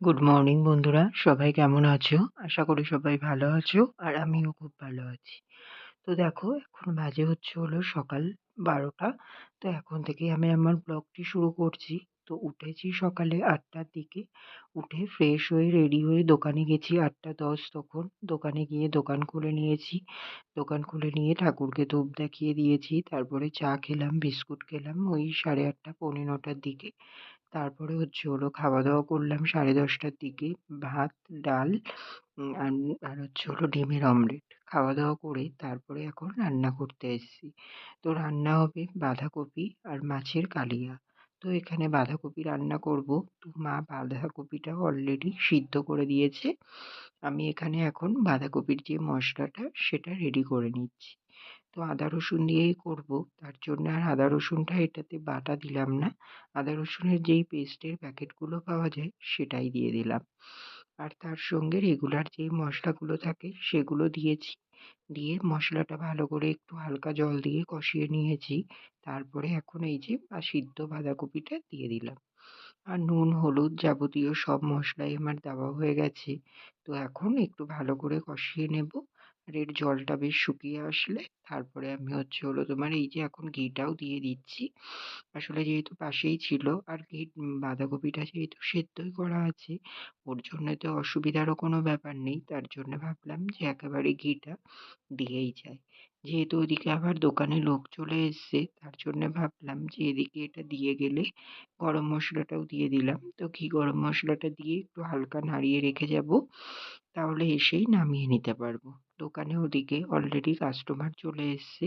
Good morning বন্ধুরা। সবাই কেমন আছো? আশা করি সবাই ভালো আছো, আর আমিও খুব ভালো আছি। তো দেখো, এখন বাজে হচ্ছে হলো সকাল বারোটা। তো এখন থেকে আমি আমার ব্লগটি শুরু করছি। তো উঠেছি সকালে আটটার দিকে। উঠে ফ্রেশ হয়ে রেডি হয়ে দোকানে গেছি আটটা দশ তখন। দোকানে গিয়ে দোকান খুলে নিয়েছি। দোকান খুলে নিয়ে ঠাকুরকে ধূপ দেখিয়ে দিয়েছি। তারপরে চা খেলাম, বিস্কুট খেলাম ওই সাড়ে আটটা, পৌনে নটার দিকে। তারপরে হচ্ছে হলো খাওয়া দাওয়া করলাম সাড়ে দশটার দিকে। ভাত, ডাল আর হচ্ছে হলো ডিমের অমলেট। খাওয়া দাওয়া করে তারপরে এখন রান্না করতে এসেছি। তো রান্না হবে বাঁধাকপি আর মাছের কালিয়া। তো এখানে বাঁধাকপি রান্না করব। তো মা বাঁধাকপিটা অলরেডি সিদ্ধ করে দিয়েছে। আমি এখানে এখন বাঁধাকপির যে মশলাটা সেটা রেডি করে নিচ্ছি। তো আদা রসুন দিয়েই করব। তার জন্য আর আদা রসুনটা এটাতে বাটা দিলাম না। আদা রসুনের যেই পেস্টের প্যাকেটগুলো পাওয়া যায় সেটাই দিয়ে দিলাম। আর তার সঙ্গে রেগুলার যেই মশলাগুলো থাকে সেগুলো দিয়েছি। দিয়ে মশলাটা ভালো করে একটু হালকা জল দিয়ে কষিয়ে নিয়েছি। তারপরে এখন এই যে সিদ্ধ বাঁধাকপিটা দিয়ে দিলাম। আর নুন, হলুদ যাবতীয় সব মশলাই আমার দেওয়া হয়ে গেছে। তো এখন একটু ভালো করে কষিয়ে নেব। আর এর জলটা বেশ শুকিয়ে আসলে, তারপরে আমি হচ্ছে হলো তোমার এই যে এখন ঘিটাও দিয়ে দিচ্ছি। আসলে যেহেতু পাশেই ছিল, আর ঘি বাঁধাকপিটা যেহেতু সেদ্ধই করা আছে, ওর জন্য তো অসুবিধারও কোনো ব্যাপার নেই। তার জন্য ভাবলাম যে একেবারে ঘিটা দিয়েই যায় যেহেতু ওদিকে আবার দোকানে লোক চলে এসছে, তার জন্য ভাবলাম যে এদিকে এটা দিয়ে গেলে গরম মশলাটাও দিয়ে দিলাম। তো ঘি গরম মশলাটা দিয়ে একটু হালকা নাড়িয়ে রেখে যাব, তাহলে এসেই নামিয়ে নিতে পারব। দোকানে ওদিকে অলরেডি কাস্টমার চলে এসছে,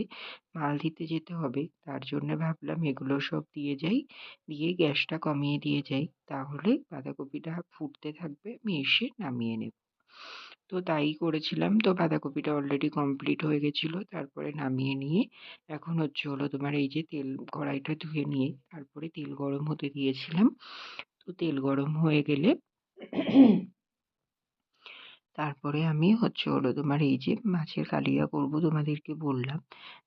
মাল দিতে যেতে হবে, তার জন্যে ভাবলাম এগুলো সব দিয়ে যাই, দিয়ে গ্যাসটা কমিয়ে দিয়ে যাই, তাহলে বাঁধাকপিটা ফুটতে থাকবে, আমি এসে নামিয়ে নেব। তো তাই করেছিলাম। তো বাঁধাকপিটা অলরেডি কমপ্লিট হয়ে গেছিল। তারপরে নামিয়ে নিয়ে এখন হচ্ছে হলো তোমার এই যে তেল কড়াইটা ধুয়ে নিয়ে তারপরে তেল গরম হতে দিয়েছিলাম। তো তেল গরম হয়ে গেলে তারপরে আমি হচ্ছে হলো তোমার এই যে মাছের কালিয়া করব তোমাদেরকে বললাম।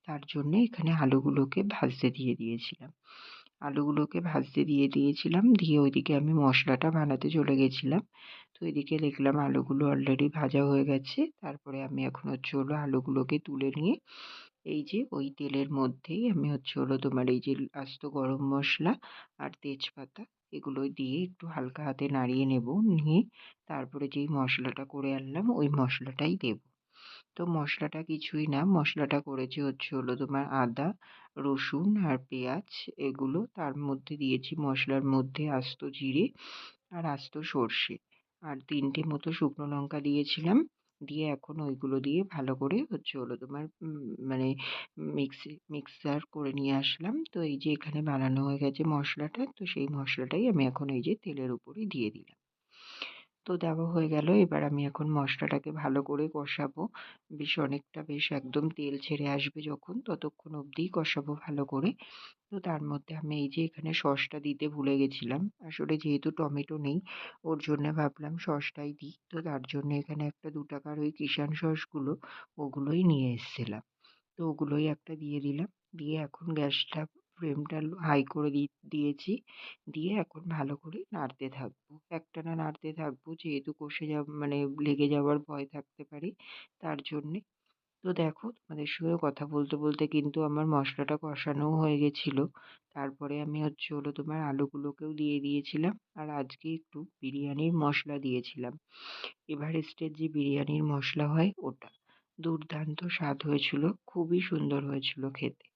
তার জন্যে এখানে আলুগুলোকে ভাজতে দিয়ে দিয়েছিলাম। আলুগুলোকে ভাজতে দিয়ে দিয়েছিলাম। দিয়ে ওইদিকে আমি মশলাটা বানাতে চলে গেছিলাম। এদিকে দেখলাম আলুগুলো অলরেডি ভাজা হয়ে গেছে। তারপরে আমি এখন হচ্ছে হলো আলুগুলোকে তুলে নিয়ে এই যে ওই তেলের মধ্যেই আমি হচ্ছে হলো তোমার এই যে আস্ত গরম মশলা আর তেজপাতা এগুলো দিয়ে একটু হালকা হাতে নাড়িয়ে নেব। নিয়ে তারপরে যেই মশলাটা করে আনলাম ওই মশলাটাই দেব। তো মশলাটা কিছুই না, মশলাটা করেছি হচ্ছে হলো তোমার আদা, রসুন আর পেঁয়াজ এগুলো। তার মধ্যে দিয়েছি মশলার মধ্যে আস্ত জিরে আর আস্ত সর্ষে। আর তিনটে মতো শুকনো লঙ্কা দিয়েছিলাম। দিয়ে এখন ওইগুলো দিয়ে ভালো করে হচ্ছে হলো তোমার মানে মিক্সি মিক্সার করে নিয়ে আসলাম। তো এই যে এখানে বানানো হয়ে গেছে মশলাটা, তো সেই মশলাটাই আমি এখন এই যে তেলের উপরে দিয়ে দিলাম। তো দেওয়া হয়ে গেল। এবার আমি এখন মশলাটাকে ভালো করে কষাবো। বেশ অনেকটা বেশ একদম তেল ছেড়ে আসবে যখন, ততক্ষণ অবধিই কষাবো ভালো করে। তো তার মধ্যে আমি এই যে এখানে সসটা দিতে ভুলে গেছিলাম, আসলে যেহেতু টমেটো নেই, ওর জন্য ভাবলাম সসটাই দিই। তো তার জন্য এখানে একটা দু টাকার ওই কিষান সসগুলো, ওগুলোই নিয়ে এসেছিলাম। তো ওগুলোই একটা দিয়ে দিলাম। দিয়ে এখন গ্যাসটা ফ্লেমটা হাই করে দি, দিয়েছি। দিয়ে এখন ভালো করে নাড়তে থাকব। একটানা নাড়তে থাকব যেহেতু কষে যাব মানে লেগে যাওয়ার ভয় থাকতে পারে তার জন্যে। তো দেখো, তোমাদের সঙ্গে কথা বলতে বলতে কিন্তু আমার মশলাটা কষানোও হয়ে গেছিল। তারপরে আমি হচ্ছে হলো তোমার আলুগুলোকেও দিয়ে দিয়েছিলাম আর আজকে একটু বিরিয়ানির মশলা দিয়েছিলাম। এভারেস্টের যে বিরিয়ানির মশলা হয় ওটা। দুর্দান্ত স্বাদ হয়েছিল, খুবই সুন্দর হয়েছিল খেতে।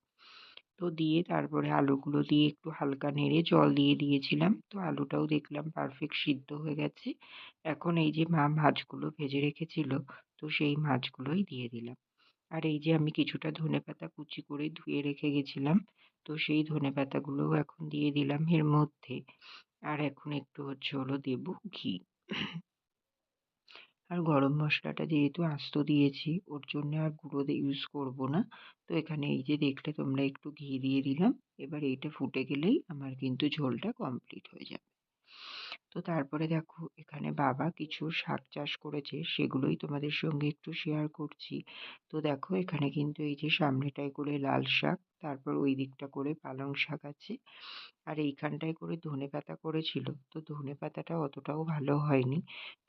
তো দিয়ে তারপরে আলুগুলো দিয়ে একটু হালকা নেড়ে জল দিয়ে দিয়েছিলাম। তো আলুটাও দেখলাম পারফেক্ট সিদ্ধ হয়ে গেছে। এখন এই যে মা মাছগুলো ভেজে রেখেছিল, তো সেই মাছগুলোই দিয়ে দিলাম। আর এই যে আমি কিছুটা ধনে পাতা কুচি করে ধুয়ে রেখে গেছিলাম, তো সেই ধনে পাতাগুলোও এখন দিয়ে দিলাম এর মধ্যে। আর এখন একটু হচ্ছে হলো দেবো ঘি। আর গরম মশলাটা যেহেতু আস্ত দিয়েছি, ওর জন্য আর গুঁড়ো ইউজ করব না। তো এখানে এই যে দেখলে তোমরা একটু ঘি দিয়ে দিলাম। এবার এইটা ফুটে গেলেই আমার কিন্তু ঝোলটা কমপ্লিট হয়ে যাবে। তো তারপরে দেখো, এখানে বাবা কিছু শাক চাষ করেছে, সেগুলোই তোমাদের সঙ্গে একটু শেয়ার করছি। তো দেখো, এখানে কিন্তু এই যে সামনেটায় করে লাল শাক, তারপর ওই দিকটা করে পালং শাক আছে। আর এইখানটায় করে ধনে পাতা করেছিল, তো ধনে পাতাটা অতটাও ভালো হয়নি।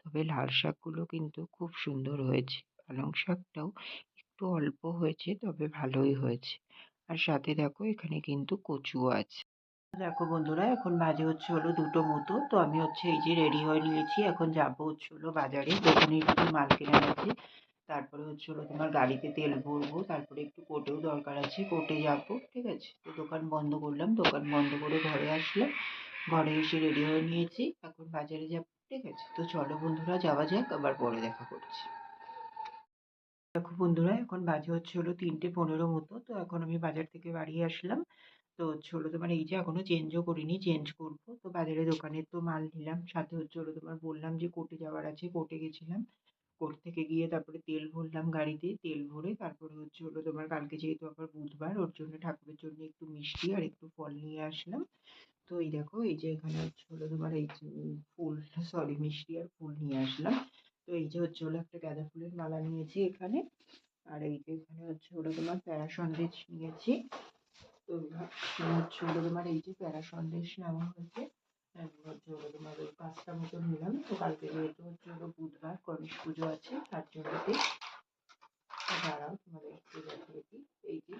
তবে লাল শাকগুলো কিন্তু খুব সুন্দর হয়েছে। পালং শাকটাও একটু অল্প হয়েছে, তবে ভালোই হয়েছে। আর সাথে দেখো, এখানে কিন্তু কচুও আছে। দেখো বন্ধুরা, এখন বাজে হচ্ছে হলো দুটো মতো। তো আমি হচ্ছে এই যে রেডি হয়ে নিয়েছি। এখন যাব হচ্ছে হলো বাজারে। দোকানে একটু মাল কেনার আছে তারপরে হচ্ছে হলো তোমার গাড়িতে তেল ভরবো। তারপরে একটু কোর্টেও দরকার আছে। কোর্টে যাব, ঠিক আছে? তো দোকান বন্ধ করলাম। দোকান বন্ধ করে ঘরে আসলাম। ঘরে এসে রেডি হয়ে নিয়েছি। এখন বাজারে যাব, ঠিক আছে? তো চলো বন্ধুরা, যাওয়া যাক। আবার পরে দেখা করছি। দেখো বন্ধুরা, এখন বাজে হচ্ছে হলো তিনটে পনেরো মতো। তো এখন আমি বাজার থেকে বাড়ি আসলাম। তো হচ্ছে হলো তোমার এই যে এখনও চেঞ্জও করিনি চেঞ্জ করব। তো বাজারে দোকানের তো মাল নিলাম, সাথে হচ্ছে হলো তোমার বললাম যে কোর্টে যাওয়ার আছে কোর্টে গেছিলাম। কোর্ট থেকে গিয়ে তারপরে তেল ভরলাম গাড়িতে, তেল ভরে তারপরে হচ্ছে হলো তোমার কালকে যেহেতু আবার বুধবার, ওর জন্য ঠাকুরের জন্য একটু মিষ্টি আর একটু ফল নিয়ে আসলাম। তো এই দেখো, এই যে এখানে হচ্ছে হলো তোমার এই ফুল সরি মিষ্টি আর ফুল নিয়ে আসলাম। তো এই যে হচ্ছে হলো একটা গাঁদা ফুলের মালা নিয়েছি এখানে। আর এই যে এখানে হচ্ছে হলো তোমার প্যারা সন্দেশ নিয়েছি। এই যে প্যারা সন্দেশ হয়েছে নিলাম, তো কালকে হচ্ছে বুধবার, গণেশ পুজো আছে দাঁড়াও মিষ্টিটা হয়েছে, এই যে,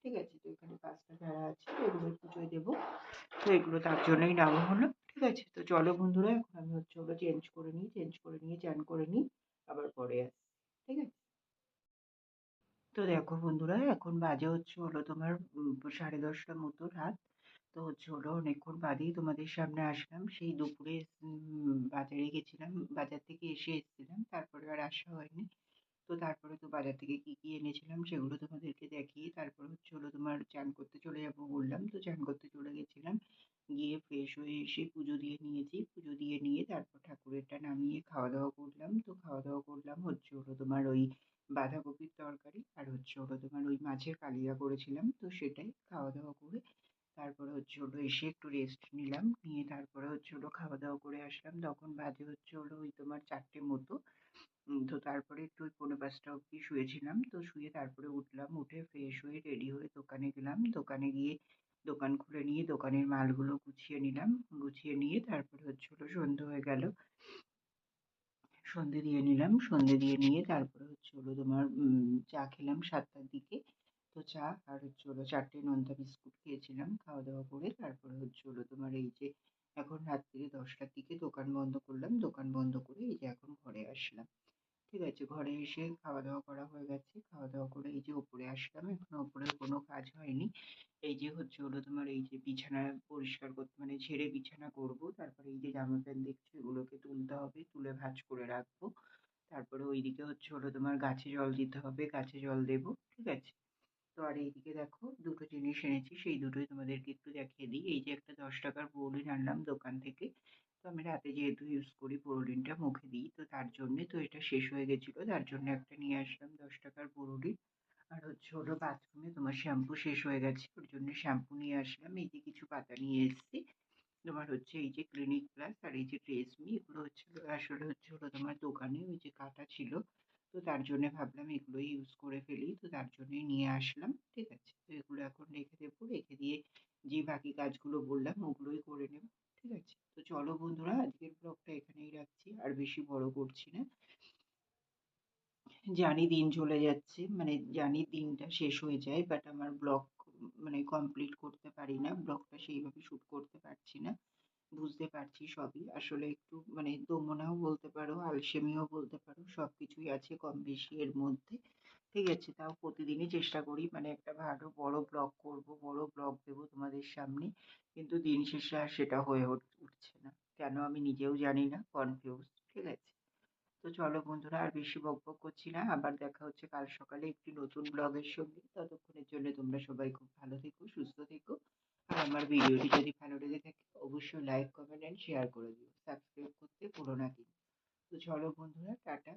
ঠিক আছে, তো এখানে পাঁচটা প্যারা আছে এগুলো পুজোয় দেবো। তো এগুলো তার জন্যই নেওয়া হলো, ঠিক আছে, তো চলো বন্ধুরা, এখন আমি হচ্ছে ওগুলো চেঞ্জ করে নিই চেঞ্জ করে নিয়ে, চান করে নিই, আবার পরে আসি ঠিক আছে। তো দেখো বন্ধুরা, এখন বাজে হচ্ছে হলো তোমার সাড়ে দশটার মতো রাত। তো হচ্ছে হলো অনেকক্ষণ বাদেই তোমাদের সামনে আসলাম। সেই দুপুরে বাজারে গেছিলাম, বাজার থেকে এসে এসেছিলাম। তারপরে আর আসা হয়নি। তো তারপরে তো বাজার থেকে কী কী এনেছিলাম সেগুলো তোমাদেরকে দেখিয়ে তারপর হচ্ছে হলো তোমার চান করতে চলে যাব বললাম। তো চান করতে চলে গেছিলাম। গিয়ে ফ্রেশ হয়ে এসে পুজো দিয়ে নিয়েছি। পুজো দিয়ে নিয়ে তারপর ঠাকুরেরটা নামিয়ে খাওয়া দাওয়া করলাম। তো খাওয়া দাওয়া করলাম হচ্ছে হলো তোমার ওই বাঁধাকপির তরকারি আর হচ্ছে হলো তোমার ওই মাছের কালিয়া করেছিলাম, তো সেটাই খাওয়া দাওয়া করে তারপরে হচ্ছে হলো এসে একটু রেস্ট নিলাম, নিয়ে তারপরে হচ্ছে হলো খাওয়া দাওয়া করে আসলাম। তখন বাজে হচ্ছে হলো ওই তোমার চারটে মতো তো তারপরে একটু ওই পৌনে পাঁচটা অবধি শুয়েছিলাম, তো শুয়ে তারপরে উঠলাম, উঠে ফ্রেশ হয়ে রেডি হয়ে দোকানে গেলাম। দোকানে গিয়ে দোকান খুলে নিয়ে দোকানের মালগুলো গুছিয়ে নিলাম, গুছিয়ে নিয়ে তারপরে হচ্ছে হলো সন্ধে হয়ে গেল। সন্ধে দিয়ে নিলাম সন্ধে দিয়ে নিয়ে তারপরে হচ্ছে হলো তোমার চা খেলাম সাতটার দিকে। তো চা আর হচ্ছে হলো চারটে নোনতা বিস্কুট খেয়েছিলাম খাওয়া দাওয়া করে। তারপরে হচ্ছে হলো তোমার এই যে এখন রাত্রি দশটার দিকে দোকান বন্ধ করলাম। দোকান বন্ধ করে এই যে এখন ঘরে আসলাম। ঠিক আছে, ঘরে এসে খাওয়া দাওয়া করা হয়ে গেছে। খাওয়া দাওয়া করে এই যে ওপরে আসলাম, এখনও ওপরের কোনো কাজ হয়নি। এই যে হচ্ছে হলো তোমার এই যে বিছানা পরিষ্কার করতে মানে ঝেড়ে বিছানা করব, তারপরে এই যে জামা প্যান্ট দেখছ, এগুলোকে তুলতে হবে, তুলে ভাঁজ করে রাখব। তারপরে ওইদিকে হচ্ছে হলো তোমার গাছে জল দিতে হবে, গাছে জল দেবো, ঠিক আছে? তো আর এইদিকে দেখো, দুটো জিনিস এনেছি, সেই দুটোই তোমাদেরকে একটু দেখিয়ে দিই। এই যে একটা দশ টাকার বোলিন আনলাম দোকান থেকে। তো আমি রাতে যেহেতু ইউজ করি বোরোলিনটা মুখে দিই, তো তার জন্যে তো এটা শেষ হয়ে গেছিল। তার জন্য একটা নিয়ে আসলাম দশ টাকার বোরোলিন আর হচ্ছে হলো বাথরুমে তোমার শ্যাম্পু শেষ হয়ে গেছে, ওর জন্য শ্যাম্পু নিয়ে আসলাম। এই যে কিছু পাতা নিয়ে এসেছি। তোমার হচ্ছে এই যে ক্লিনিক প্লাস আর এই যে ট্রেসমি এগুলো হচ্ছে আসলে হচ্ছে হলো তোমার দোকানে ওই যে কাটা ছিল। তো তার জন্যে ভাবলাম এগুলোই ইউজ করে ফেলি। তো তার জন্যই নিয়ে আসলাম, ঠিক আছে? তো এগুলো এখন রেখে দেবো। রেখে দিয়ে যে বাকি কাজগুলো বললাম ওগুলোই করে নেব। ঠিক আছে? তো চলো বন্ধুরা, আজকের ব্লগটা এখানেই রাখছি, আর বেশি বড় করছি না। জানি দিন চলে যাচ্ছে মানে জানি দিনটা শেষ হয়ে যায় বাট আমার ব্লগ মানে কমপ্লিট করতে পারি না, ব্লগটা সেইভাবে শ্যুট করতে পারছি না, বুঝতে পারছি সবই। আসলে একটু মানে দোমনাও বলতে পারো, আলসেমিও বলতে পারো সব কিছুই আছে কম বেশি এর মধ্যে। ঠিক আছে তাও প্রতিদিনই চেষ্টা করি মানে একটা ভালো বড় ব্লগ করব, বড় ব্লগ দেবো তোমাদের সামনে, কিন্তু দিন শেষে আর সেটা হয়ে উঠছে না। কেন আমি নিজেও জানি না কনফিউজ ঠিক আছে? তো চলো বন্ধুরা, আর বেশি বকবক করছি না, আবার দেখা হচ্ছে কাল সকালে একটি নতুন ব্লগের সঙ্গে, ততক্ষণের জন্য তোমরা সবাই খুব ভালো থেকো, সুস্থ থেকো, আর আমার ভিডিওটি যদি ভালো লেগে থাকে, অবশ্যই লাইক কমেন্ট অ্যান্ড শেয়ার করে দিও সাবস্ক্রাইব করতে ভুলো না কিন্তু। তো চলো বন্ধুরা, টাটা